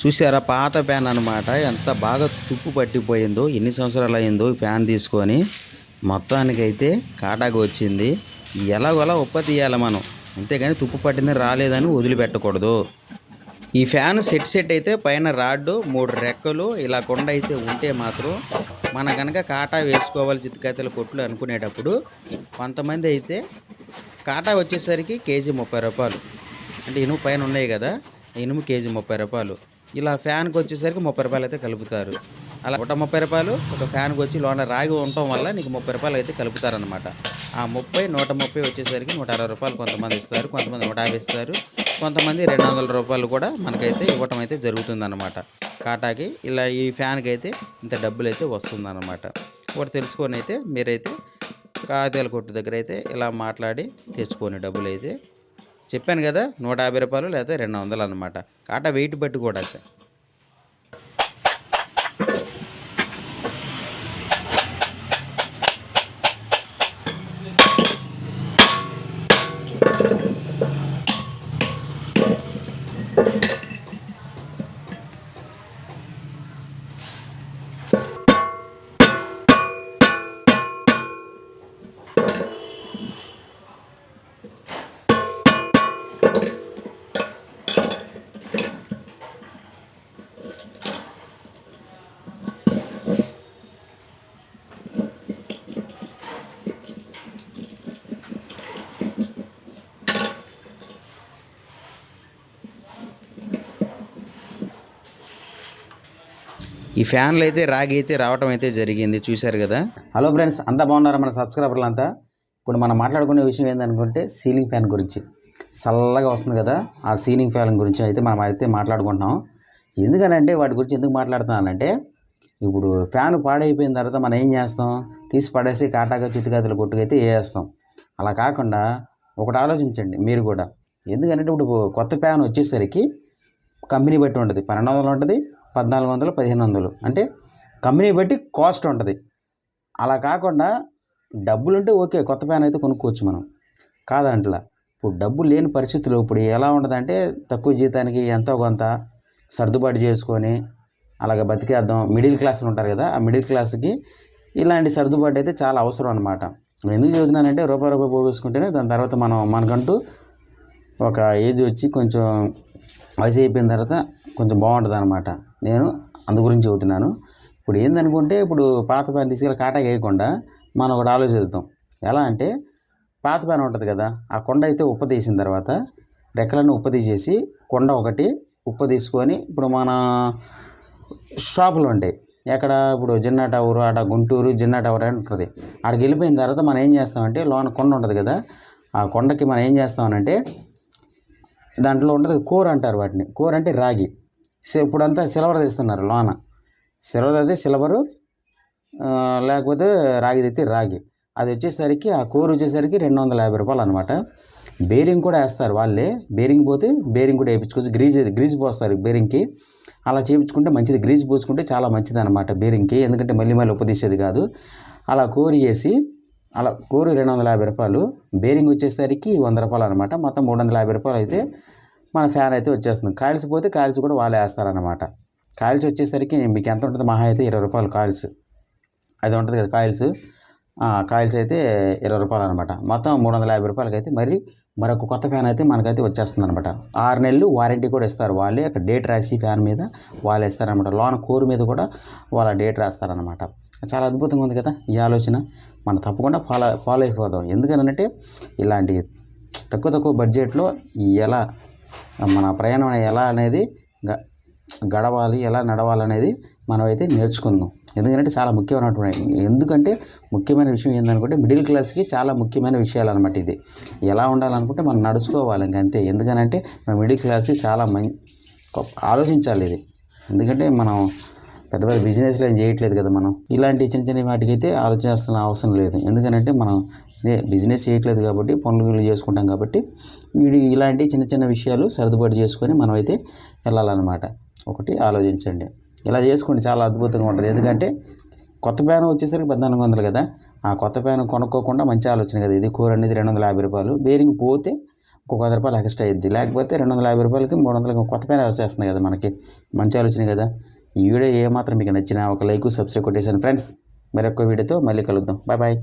చూసారా పాత ఫ్యాన్ అనమాట ఎంత బాగా తుప్పు పట్టిపోయిందో ఎన్ని సంవత్సరాలు అయిందో ఈ ఫ్యాన్ తీసుకొని మొత్తానికైతే కాటాకు వచ్చింది. ఎలాగోలా ఉప్ప తీయాలి మనం. అంతేగాని తుప్పు పట్టింది రాలేదని వదిలిపెట్టకూడదు. ఈ ఫ్యాన్ సెట్ సెట్ అయితే పైన రాడ్డు మూడు రెక్కలు ఇలా కొండ అయితే ఉంటే మాత్రం మన కనుక కాటా వేసుకోవాలి చిత్తకాయతల కొట్లు అనుకునేటప్పుడు కొంతమంది అయితే కాటా వచ్చేసరికి కేజీ ముప్పై రూపాయలు. అంటే ఇనుము పైన ఉన్నాయి కదా ఇనుము కేజీ ముప్పై రూపాయలు. ఇలా ఫ్యాన్కి వచ్చేసరికి ముప్పై రూపాయలు అయితే కలుపుతారు. అలా ఒక ముప్పై రూపాయలు ఒక ఫ్యాన్కి వచ్చి లోన రాగి ఉండటం వల్ల నీకు ముప్పై రూపాయలు అయితే కలుపుతారనమాట ఆ ముప్పై నూట ముప్పై వచ్చేసరికి నూట అరవై రూపాయలు కొంతమంది ఇస్తారు కొంతమంది నూట యాభై ఇస్తారు కొంతమంది రెండు వందల రూపాయలు కూడా మనకైతే ఇవ్వటం అయితే జరుగుతుందన్నమాట. కాటాకి ఇలా ఈ ఫ్యాన్కి అయితే ఇంత డబ్బులు అయితే వస్తుందన్నమాట. ఒకటి తెలుసుకొని అయితే మీరైతే కాగితాల కొట్టు దగ్గర అయితే ఇలా మాట్లాడి తెచ్చుకొని డబ్బులు అయితే చెప్పాను కదా నూట యాభై రూపాయలు లేకపోతే రెండు వందలు అనమాట కాటా వెయిట్ బట్టి కూడా అయితే ఈ ఫ్యాన్లు అయితే రాగి అయితే రావటం అయితే జరిగింది. చూశారు కదా? హలో ఫ్రెండ్స్ అంతా బాగున్నారా మన సబ్స్క్రైబర్లు అంతా? ఇప్పుడు మనం మాట్లాడుకునే విషయం ఏంటనుకుంటే సీలింగ్ ఫ్యాన్ గురించి. చల్లగా వస్తుంది కదా ఆ సీలింగ్ ఫ్యాన్ గురించి అయితే మనం అయితే మాట్లాడుకుంటున్నాం. ఎందుకనంటే వాటి గురించి ఎందుకు మాట్లాడుతున్నానంటే ఇప్పుడు ఫ్యాన్ పాడైపోయిన తర్వాత మనం ఏం చేస్తాం? తీసి పడేసి కాటాగా చిత్తుగాతుల కొట్టుకైతే వేస్తాం అలా కాకుండా ఒకటి ఆలోచించండి మీరు కూడా. ఎందుకంటే ఇప్పుడు కొత్త ఫ్యాన్ వచ్చేసరికి కంపెనీ బట్టి ఉంటుంది పన్నెండు వందలు ఉంటుంది పద్నాలుగు వందలు పదిహేను వందలు. అంటే కంపెనీ బట్టి కాస్ట్ ఉంటుంది. అలా కాకుండా డబ్బులు ఉంటే ఓకే కొత్త ఫ్యాన్ అయితే కొనుక్కోవచ్చు మనం. కాదంటలా. ఇప్పుడు డబ్బు లేని పరిస్థితులు ఇప్పుడు ఎలా ఉంటుందంటే తక్కువ జీతానికి ఎంతో కొంత సర్దుబాటు చేసుకొని అలాగే బతికేద్దాం. మిడిల్ క్లాస్లో ఉంటారు కదా ఆ మిడిల్ క్లాస్కి ఇలాంటి సర్దుబాటు అయితే చాలా అవసరం అనమాట ఎందుకు చదువుతున్నానంటే రూపాయి రూపాయి పోగేసుకుంటేనే దాని తర్వాత మనం మనకంటూ ఒక ఏజ్ వచ్చి కొంచెం వయసు అయిపోయిన తర్వాత కొంచెం బాగుంటుంది అనమాట నేను అందు గురించి చెబుతున్నాను. ఇప్పుడు ఏందనుకుంటే ఇప్పుడు పాత పని తీసుకెళ్ళి కాటాకి వేయకుండా మనం ఒకటి ఆలోచిస్తాం ఎలా అంటే పాత పని ఉంటుంది కదా ఆ కొండ అయితే ఉప్ప తీసిన తర్వాత రెక్కలను ఉప్ప తీసేసి కొండ ఒకటి ఉప్ప తీసుకొని ఇప్పుడు మన షాపులు ఉంటాయి. ఎక్కడ ఇప్పుడు జిన్నా టవర్ ఆడ గుంటూరు జిన్నా టవర్ అని ఉంటుంది. ఆడికి వెళ్ళిపోయిన తర్వాత మనం ఏం చేస్తామంటే లోన కొండ ఉంటుంది కదా ఆ కొండకి మనం ఏం చేస్తామనంటే దాంట్లో ఉంటుంది కూర అంటారు వాటిని. కూర అంటే రాగి. సో ఇప్పుడంతా సిల్వర్ తీస్తున్నారు లోన. సిల్వర్ అయితే సిల్వరు లేకపోతే రాగి తెస్తే రాగి. అది వచ్చేసరికి ఆ కూర వచ్చేసరికి రెండు వందల యాభై రూపాయలు అనమాట బేరింగ్ కూడా వేస్తారు వాళ్ళే. బేరింగ్ పోతే బేరింగ్ కూడా వేయించుకోవచ్చు. గ్రీజ్ గ్రీజ్ పోస్తారు బేరింగ్కి. అలా చేయించుకుంటే మంచిది. గ్రీజ్ పోసుకుంటే చాలా మంచిది అనమాట బేరింగ్కి. ఎందుకంటే మళ్ళీ మళ్ళీ ఉపదీసేది కాదు. అలా కోరి వేసి అలా కూరు రెండు వందల యాభై రూపాయలు. బేరింగ్ వచ్చేసరికి వంద రూపాయలు అనమాట. మొత్తం మూడు వందల యాభై రూపాయలు అయితే మన ఫ్యాన్ అయితే వచ్చేస్తుంది. కాయిల్స్ పోతే కాయిల్స్ కూడా వాళ్ళే వేస్తారనమాట కాయిల్స్ వచ్చేసరికి మీకు ఎంత ఉంటుంది మహా అయితే ఇరవై రూపాయలు కాయిల్స్. అది ఉంటుంది కదా కాయిల్స్. కాయిల్స్ అయితే ఇరవై రూపాయలు అనమాట. మొత్తం మూడు వందల యాభై రూపాయలకి అయితే మరి మరొక కొత్త ఫ్యాన్ అయితే మనకైతే వచ్చేస్తుంది అనమాట ఆరు నెలలు వారంటీ కూడా ఇస్తారు. వాళ్ళే అక్కడ డేట్ రాసి ఫ్యాన్ మీద వాళ్ళు ఇస్తారనమాట లోన కోరు మీద కూడా వాళ్ళ డేట్ రాస్తారనమాట చాలా అద్భుతంగా ఉంది కదా ఈ ఆలోచన. మనం తప్పకుండా ఫాలో ఫాలో అయిపోదాం. ఎందుకనంటే ఇలాంటి తక్కువ తక్కువ బడ్జెట్లో ఎలా మన ప్రయాణం ఎలా అనేది గ- గడవాలి ఎలా నడవాలనేది మనం అయితే నేర్చుకుందాం ఎందుకంటే చాలా ముఖ్యమైనటువంటి ఎందుకంటే ముఖ్యమైన విషయం ఏంటనుకుంటే మిడిల్ క్లాస్కి చాలా ముఖ్యమైన విషయాలు అనమాట ఇది. ఎలా ఉండాలనుకుంటే మనం నడుచుకోవాలి ఇంకంతే ఎందుకనంటే మన మిడిల్ క్లాస్కి చాలా మం ఆలోచించాలి ఇది. ఎందుకంటే మనం పెద్ద పెద్ద బిజినెస్లు ఏం చేయట్లేదు కదా మనం. ఇలాంటి చిన్న చిన్న వాటికి అయితే ఆలోచించాల్సిన అవసరం లేదు. ఎందుకంటే మనం బిజినెస్ చేయట్లేదు కాబట్టి పనులు చేసుకుంటాం కాబట్టి వీడి ఇలాంటి చిన్న చిన్న విషయాలు సర్దుబాటు చేసుకొని మనం అయితే వెళ్ళాలన్నమాట. ఒకటి ఆలోచించండి. ఇలా చేసుకోండి. చాలా అద్భుతంగా ఉంటుంది. ఎందుకంటే కొత్త ప్యాన్ వచ్చేసరికి పద్నాలుగు వందలు కదా. ఆ కొత్త ప్యాన్ కొనుక్కోకుండా మంచి ఆలోచన కదా ఇది. కూర అనేది రెండు వందల యాభై రూపాయలు. బేరింగ్ పోతే ఒక వంద రూపాయలు ఎక్స్ట్రా అయ్యిద్ది లేకపోతే రెండు వందల యాభై రూపాయలకి మూడు వందలకి కొత్త ప్యాన్ వచ్చేస్తుంది కదా మనకి. మంచి ఆలోచన కదా. ఈ వీడియో ఏమాత్రం మీకు నచ్చిన ఒక లైక్ సబ్స్క్రైబ్ కొట్టేసాను ఫ్రెండ్స్ మరొక వీడియోతో మళ్ళీ కలుద్దాం. Bye bye